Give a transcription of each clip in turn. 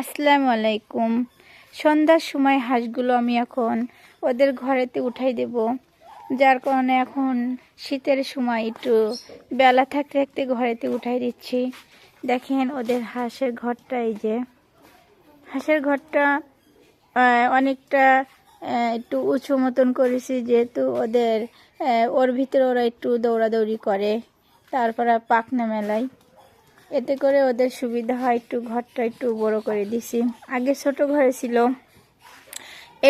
আসসালামু আলাইকুম। সন্ধ্যার সময় হাঁসগুলো আমি এখন ওদের ঘরেতে উঠাই দেব। যার কারণে এখন শীতের সময় একটু বেলা থাকতে থাকতে ঘরেতে উঠাই দিচ্ছি। দেখেন ওদের হাঁসের ঘরটা এই যে। হাঁসের ঘরটা অনেকটা একটু উঁচু মতন করেছি যেহেতু ওদের ওর ভিতরে ওরা একটু দৌড়াদৌড়ি করে। তারপরে পাখনা মেলায়। এতে করে ওদের সুবিধা হয়, একটু ঘরটা একটু বড় করে দিছি। আগে ছোট ঘরে ছিল।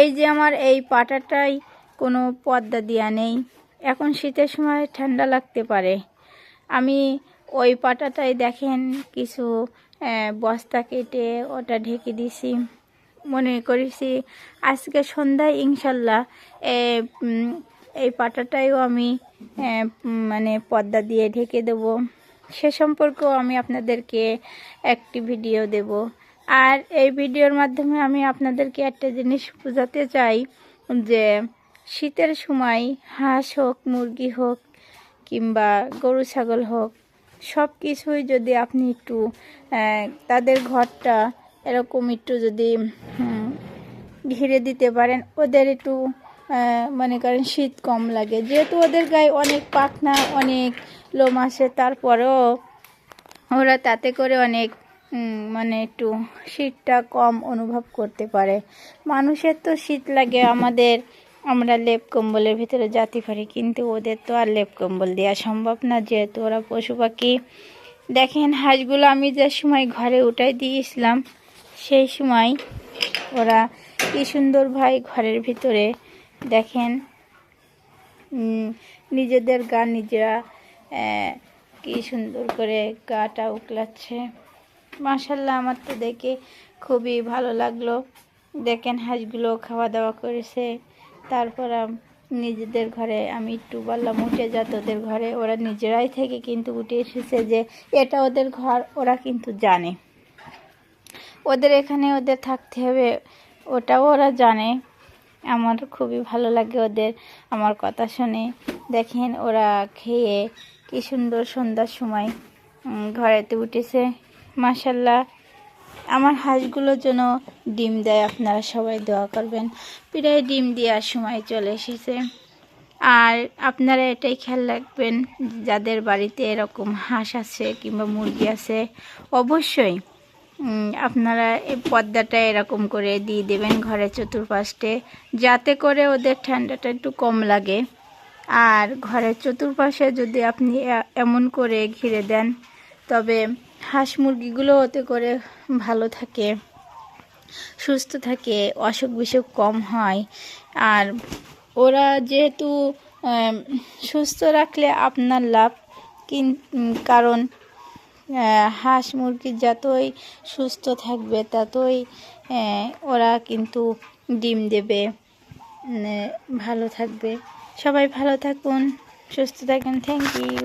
এই যে আমার এই পাটাটাই কোনো পর্দা দেওয়া নেই। এখন শীতের সময় ঠান্ডা লাগতে পারে। আমি ওই পাটাটাই দেখেন, কিছু বস্তা কেটে ওটা ঢেকে দিছি। মনে করেছি, আজকে সন্ধ্যায় ইনশাল্লাহ এই পাটাটাইও আমি মানে পর্দা দিয়ে ঢেকে দেবো। সে সম্পর্কেও আমি আপনাদেরকে একটি ভিডিও দেব। আর এই ভিডিওর মাধ্যমে আমি আপনাদেরকে একটা জিনিস বোঝাতে চাই যে শীতের সময় হাঁস হোক, মুরগি হোক কিংবা গরু, ছাগল হোক সব কিছুই যদি আপনি একটু তাদের ঘরটা এরকম একটু যদি ঘিরে দিতে পারেন, ওদের একটু মনে করেন শীত কম লাগে। যেহেতু ওদের গায়ে অনেক পাখনা, অনেক লোম আসে তারপরেও ওরা তাতে করে অনেক মানে একটু শীতটা কম অনুভব করতে পারে। মানুষের তো শীত লাগে, আমাদের, আমরা লেপ কম্বলের ভিতরে জাতি পারি, কিন্তু ওদের তো আর লেপ কম্বল দেওয়া সম্ভব না, যেহেতু ওরা পশু পাখি। দেখেন, হাঁসগুলো আমি যে সময় ঘরে উঠাই দিয়েছিলাম, সেই সময় ওরা কি সুন্দর ভাই ঘরের ভিতরে। দেখেন নিজেদের গা নিজেরা কি সুন্দর করে গাটা উকলাচ্ছে। মাশাল্লাহ, আমার তো দেখে খুবই ভালো লাগল। দেখেন হাঁসগুলো খাওয়া দাওয়া করেছে। তারপর নিজেদের ঘরে, আমি একটু বললাম, উঠে যা তোদের ঘরে। ওরা নিজেরাই থেকে কিন্তু উঠে এসেছে যে, এটা ওদের ঘর, ওরা কিন্তু জানে। ওদের এখানে ওদের থাকতে হবে, ওটাও ওরা জানে। আমার খুবই ভালো লাগে ওদের, আমার কথা শুনে। দেখেন ওরা খেয়ে কি সুন্দর সন্ধ্যার সময় ঘরেতে উঠেছে। মাসাল্লাহ আমার হাঁসগুলোর জন্য ডিম দেয়, আপনারা সবাই দোয়া করবেন। প্রায় ডিম দেওয়ার সময় চলে এসেছে। আর আপনারা এটাই খেয়াল রাখবেন, যাদের বাড়িতে এরকম হাঁস আছে কিংবা মুরগি আছে, অবশ্যই আপনারা এই পর্দাটা এরকম করে দিয়ে দেবেন ঘরের চতুর্পাশে, যাতে করে ওদের ঠান্ডাটা একটু কম লাগে। আর ঘরের চতুর্পাশে যদি আপনি এমন করে ঘিরে দেন, তবে হাঁস মুরগিগুলো ওতে করে ভালো থাকে, সুস্থ থাকে, অসুখ বিসুখ কম হয়। আর ওরা যেহেতু সুস্থ রাখলে আপনার লাভ, কিন, কারণ হাঁস মুরগি যতই সুস্থ থাকবে, ততই ওরা কিন্তু ডিম দেবে ভালো থাকবে। সবাই ভালো থাকুন সুস্থ থাকুন থ্যাংক ইউ